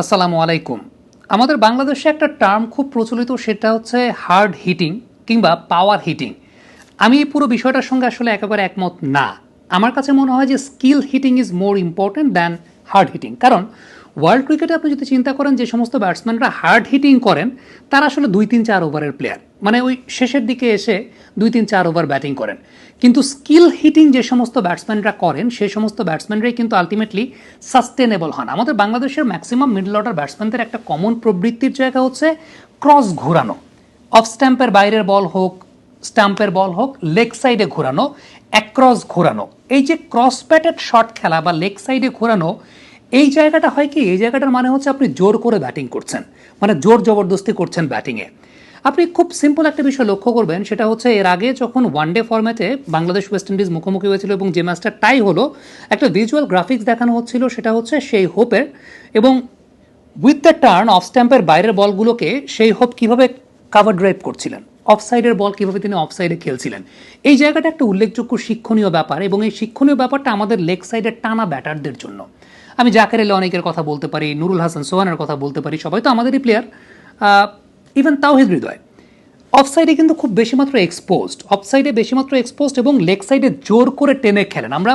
আসসালামু আলাইকুম। আমাদের বাংলাদেশে একটা টার্ম খুব প্রচলিত, সেটা হচ্ছে হার্ড হিটিং কিংবা পাওয়ার হিটিং আমি এই পুরো বিষয়টার সঙ্গে আসলে একেবারে একমত না। আমার কাছে মনে হয় যে skill hitting is more important than hard hitting কারণ ওয়ার্ল্ড ক্রিকেটে আপনি যদি চিন্তা করেন যে সমস্ত ব্যাটসম্যানরা হার্ড হিটিং করেন, তারা আসলে দুই তিন চার ওভারের প্লেয়ার মানে ওই শেষের দিকে এসে দুই তিন চার ওভার ব্যাটিং করেন। কিন্তু স্কিল হিটিং যে সমস্ত ব্যাটসম্যানরা করেন সেই সমস্ত ব্যাটসম্যানরাই কিন্তু আলটিমেটলি সাস্টেনেবল হন। আমাদের বাংলাদেশের ম্যাক্সিমাম মিডল অর্ডার ব্যাটসম্যানদের একটা কমন প্রবৃত্তির জায়গা হচ্ছে ক্রস ঘোরানো। অফ স্ট্যাম্পের বাইরের বল হোক স্টাম্পের বল হোক লেগ সাইডে ঘোরানো অ্যাক্রস ঘোরানো। এই যে ক্রস প্যাটেড শট খেলা বা লেগ সাইডে ঘোরানো এই জায়গাটা হয় কি? এই জায়গাটার মানে হচ্ছে আপনি জোর করে ব্যাটিং করছেন। মানে জোর জবরদস্তি করছেন ব্যাটিংয়ে আপনি খুব সিম্পল একটা বিষয় লক্ষ্য করবেন, সেটা হচ্ছে এর আগে যখন ওয়ানডে ফরম্যাটে বাংলাদেশ ওয়েস্ট ইন্ডিজ মুখোমুখি হয়েছিল এবং যে ম্যাচটা টাই হলো, একটা ভিজুয়াল গ্রাফিক্স দেখানো হচ্ছিল, সেটা হচ্ছে সেই হোপের এবং উইথ দ্য টার্ন অফ স্ট্যাম্পের বাইরের বলগুলোকে সেই হোপ কীভাবে কাভার ড্রাইভ করছিলেন? অফ সাইডের বল কীভাবে তিনি অফ সাইডে খেলছিলেন? এই জায়গাটা একটা উল্লেখযোগ্য শিক্ষণীয় ব্যাপার এবং এই শিক্ষণীয় ব্যাপারটা আমাদের লেগ সাইডের টানা ব্যাটারদের জন্য। আমি জাকের এলে অনেকের কথা বলতে পারি, নুরুল হাসান সোহানের কথা বলতে পারি, সবাই তো আমাদেরই player even Towhid Hridoy of সাইডে কিন্তু খুব বেশি মাত্র এক্সপোজড অফ সাইডে বেশি মাত্র এক্সপোজড এবং লেগ সাইডে জোর করে টেনে খেলেন। আমরা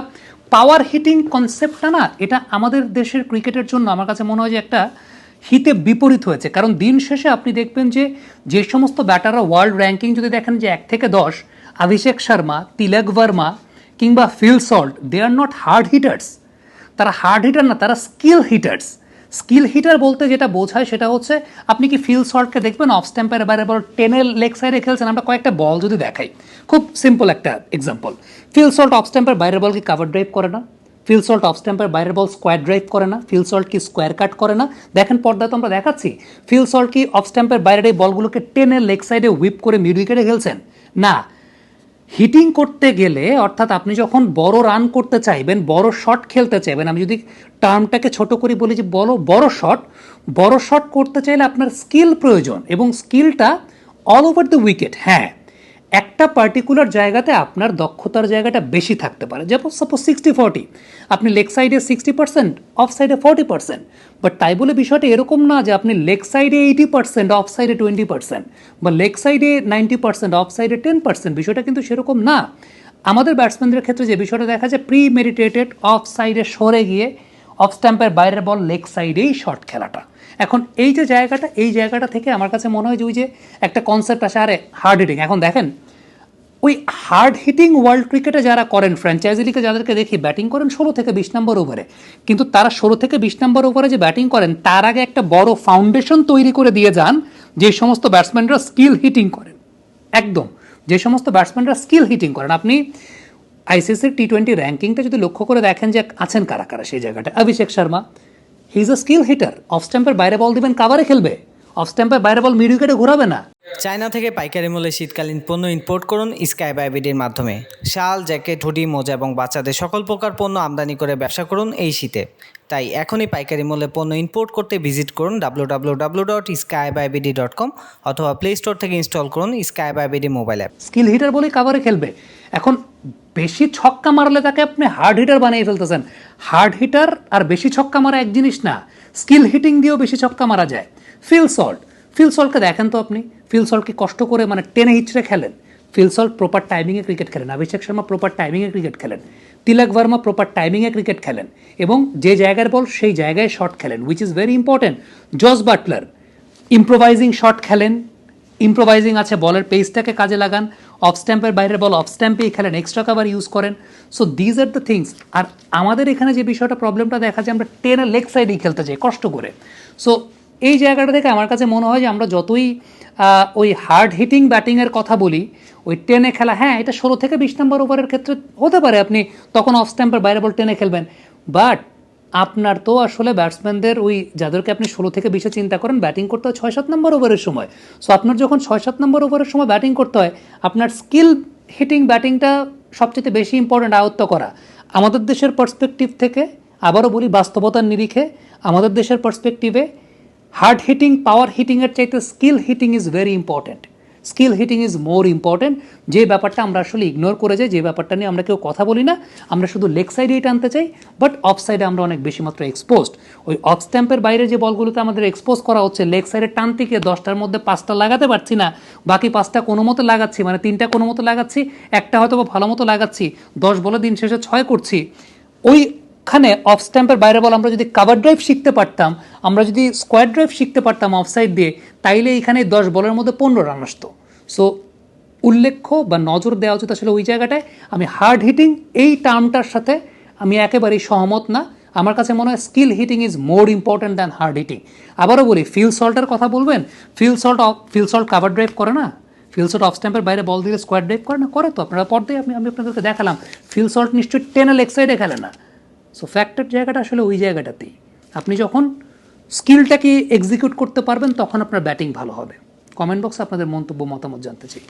পাওয়ার হিটিং কনসেপ্টটা না, এটা আমাদের দেশের ক্রিকেটের জন্য আমার কাছে মনে হয় যে একটা হিতে বিপরীত হয়েছে। কারণ দিন শেষে আপনি দেখবেন যে যে সমস্ত ব্যাটাররা ওয়ার্ল্ড র্যাঙ্কিং যদি দেখেন যে এক থেকে দশ, অভিষেক শর্মা, তিলক ভার্মা কিংবা Phil Salt they are not hard hitters তারা হার্ড হিটার না, তারা স্কিল হিটার্স স্কিল হিটার বলতে যেটা বোঝায় সেটা হচ্ছে, আপনি কি ফিল শর্টকে দেখবেন? অফ স্ট্যাম্পের বাইরে বল টেনের লেগ সাইডে খেলছেন, আমরা কয়েকটা বল যদি দেখাই। খুব সিম্পল একটা এক্সাম্পল ফিল সল্ট অফ স্ট্যাম্পের বাইরের বল কি কাভার ড্রাইভ করে না? ফিল সল্ট অফ স্ট্যাম্পের বাইরের বল স্কোয়ার ড্রাইভ করে না? ফিল সল্ট কি স্কোয়ার কাট করে না? দেখেন পর্দা তো আমরা দেখাচ্ছি। ফিল সল্ট কি অফ স্ট্যাম্পের বাইরের এই বলগুলোকে টেনের লেগ সাইডে হুইপ করে মিড উইকেটে খেলছেন? না। হিটিং করতে গেলে, অর্থাৎ আপনি যখন বড় রান করতে চাইবেন, বড় শট খেলতে চাইবেন, আমি যদি টার্মটাকে ছোট করে বলি যে বড় বড় শট বড় শট করতে চাইলে আপনার স্কিল প্রয়োজন এবং স্কিলটা অল ওভার দ্য উইকেট হ্যাঁ। একটা পার্টিকুলার জায়গাতে আপনার দক্ষতার জায়গাটা বেশি থাকতে পারে। যেমন সাপোজ সিক্সটি ফর্টি আপনি লেগ সাইডে সিক্সটি পার্সেন্ট অফ সাইডে ফর্টি পার্সেন্ট বাট তাই বলে বিষয়টা এরকম না যে আপনি লেগ সাইডে এইটি পার্সেন্ট অফ সাইডে টোয়েন্টি পার্সেন্ট বা লেগ সাইডে নাইনটি পার্সেন্ট অফ সাইডে টেন পার্সেন্ট বিষয়টা কিন্তু সেরকম না। আমাদের ব্যাটসম্যানদের ক্ষেত্রে যে বিষয়টা দেখা যায় প্রি মেডিটেটেড অফ সাইডে সরে গিয়ে অফ স্ট্যাম্পের বাইরের বল লেগ সাইডেই শর্ট খেলাটা। এখন এই যে জায়গাটা, এই জায়গাটা থেকে আমার কাছে মনে হয় যে ওই যে একটা কনসেপ্ট আসে, আরে হার্ড হিটিং এখন দেখেন, ওই হার্ড হিটিং ওয়ার্ল্ড ক্রিকেটে যারা করেন ফ্র্যাঞ্চাইজি লিগে যাদেরকে দেখি ব্যাটিং করেন ষোলো থেকে বিশ নম্বর ওভারে কিন্তু তারা ষোলো থেকে বিশ নম্বর ওভারে যে ব্যাটিং করেন, তার আগে একটা বড় ফাউন্ডেশন তৈরি করে দিয়ে যান, যে সমস্ত ব্যাটসম্যানরা স্কিল হিটিং করেন। একদম। যে সমস্ত ব্যাটসম্যানরা স্কিল হিটিং করেন। আপনি আইসিসির টি টোয়েন্টি র্যাঙ্কিংটা যদি লক্ষ্য করে দেখেন যে আছেন কারা কারা সেই জায়গাটা Abhishek Sharma he is a skill hitter off স্ট্যাম্পের বাইরে বল দিবেন কাভারে খেলবে। অফ স্ট্যাম্পের বাইরে বল মিড উইকেটে ঘোরাবে না। চায়না থেকে পাইকারি মূল্যে শীতকালীন পণ্য ইম্পোর্ট করুন স্কাই বাইবিডির মাধ্যমে। শাল, জ্যাকেট, হুডি, মোজা এবং বাচ্চাদের সকল প্রকার পণ্য আমদানি করে ব্যবসা করুন এই শীতে। তাই এখনই পাইকারি মূল্যে পণ্য ইম্পোর্ট করতে ভিজিট করুন W W dot dot com অথবা প্লে স্টোর থেকে ইনস্টল করুন স্কাই বাইবিডি মোবাইল অ্যাপ স্কিল হিটার বলে কাভারে খেলবে। এখন বেশি ছক্কা মারলে তাকে আপনি হার্ড হিটার বানিয়ে ফেলতেছেন। হার্ড হিটার আর বেশি ছক্কা মারা এক জিনিস না। স্কিল হিটিং দিয়েও বেশি ছক্কা মারা যায়। ফিল সল্ট ফিল সল্টকে দেখেন তো আপনি? ফিল সল্টকে কষ্ট করে মানে টেনে হিচড়ে খেলেন। ফিল সল্ট প্রপার টাইমিংয়ে ক্রিকেট খেলেন। অভিষেক শর্মা প্রপার টাইমিংয়ে ক্রিকেট খেলেন। তিলক ভার্মা প্রপার টাইমিংয়ে ক্রিকেট খেলেন। এবং যে জায়গার বল সেই জায়গায় শট খেলেন which is very important Jos Buttler improvising shot খেলেন। ইম্প্রোভাইজিং আছে বলের পেসটাকে কাজে লাগান। অফ স্ট্যাম্পের বাইরের বল অফ স্ট্যাম্পেই খেলেন এক্সট্রা কাভার ইউজ করেন। So these are the things are আমাদের এখানে যে বিষয়টা প্রবলেমটা দেখা যায়, আমরা টেনে লেগ সাইডেই খেলতে চাই কষ্ট করে। সো এই জায়গাটা থেকে আমার কাছে মনে হয় যে আমরা যতই ওই হার্ড হিটিং ব্যাটিংয়ের কথা বলি, ওই টেনে খেলা হ্যাঁ এটা ষোলো থেকে বিশ নম্বর ওভারের ক্ষেত্রে হতে পারে, আপনি তখন অফ স্ট্যাম্পের বাইরে বল টেনে খেলবেন। বাট আপনার তো আসলে ব্যাটসম্যানদের ওই, যাদেরকে আপনি ষোলো থেকে বিশে চিন্তা করেন ব্যাটিং করতে হয় ছয় সাত নম্বর ওভারের সময়। সো আপনার যখন ছয় সাত নম্বর ওভারের সময় ব্যাটিং করতে হয়, আপনার স্কিল হিটিং ব্যাটিংটা সবচেয়ে বেশি ইম্পর্ট্যান্ট আয়ত্ত করা। আমাদের দেশের পার্সপেক্টিভ থেকে, আবারও বলি বাস্তবতার নিরিখে, আমাদের দেশের পার্সপেক্টিভে হার্ড হিটিং পাওয়ার হিটিংয়ের চাইতে skill hitting is very important skill hitting is more important যে ব্যাপারটা আমরা আসলে ইগনোর করে যাই, যে ব্যাপারটা নিয়ে আমরা কেউ কথা বলি না, আমরা শুধু লেগ সাইডেই টানতে চাই বাট অফ সাইডে আমরা অনেক বেশি মাত্র এক্সপোজড ওই অফ স্ট্যাম্পের বাইরে যে বলগুলোতে আমাদের এক্সপোজ করা হচ্ছে লেগ সাইডে টানতে গিয়ে দশটার মধ্যে পাঁচটা লাগাতে পারছি না, বাকি পাঁচটা কোনো মতো লাগাচ্ছি মানে তিনটা কোনো মতো লাগাচ্ছি, একটা হয়তো ভালো মতো লাগাচ্ছি, দশ বলে দিন শেষে ছয় করছি ওইখানে অফ স্ট্যাম্পের বাইরে বল, আমরা যদি কাভার ড্রাইভ শিখতে পারতাম, আমরা যদি স্কোয়ার ড্রাইভ শিখতে পারতাম অফ সাইড দিয়ে, তাইলে এখানে দশ বলের মধ্যে পনেরো রান আসতো। সো উল্লেখ্য বা নজর দেওয়া উচিত আসলে ওই জায়গাটায়। আমি হার্ড হিটিং এই টার্মটার সাথে আমি একেবারেই সহমত না। আমার কাছে মনে হয় skill hitting is more important than hard hitting আবারও বলি ফিল সল্টের কথা বলবেন? Phil Salt Phil Salt cover drive করে না? ফিল সল্ট অফ স্ট্যাম্পের বাইরে বল দিলে স্কোয়ার ড্রাইভ করে না? করে তো, আপনারা পর্দায় আমি আমি আপনাদেরকে দেখালাম। ফিল সল্ট নিশ্চয়ই টেনে লেগ সাইডে খেলে না। সো ফ্যাক্টর জায়গাটা আসলে ওই জায়গাটাতেই। আপনি যখন স্কিলটাকে এক্সিকিউট করতে পারবেন, তখন আপনার ব্যাটিং ভালো হবে। কমেন্ট বক্সে আপনাদের মন্তব্য, মতামত জানতে চাই।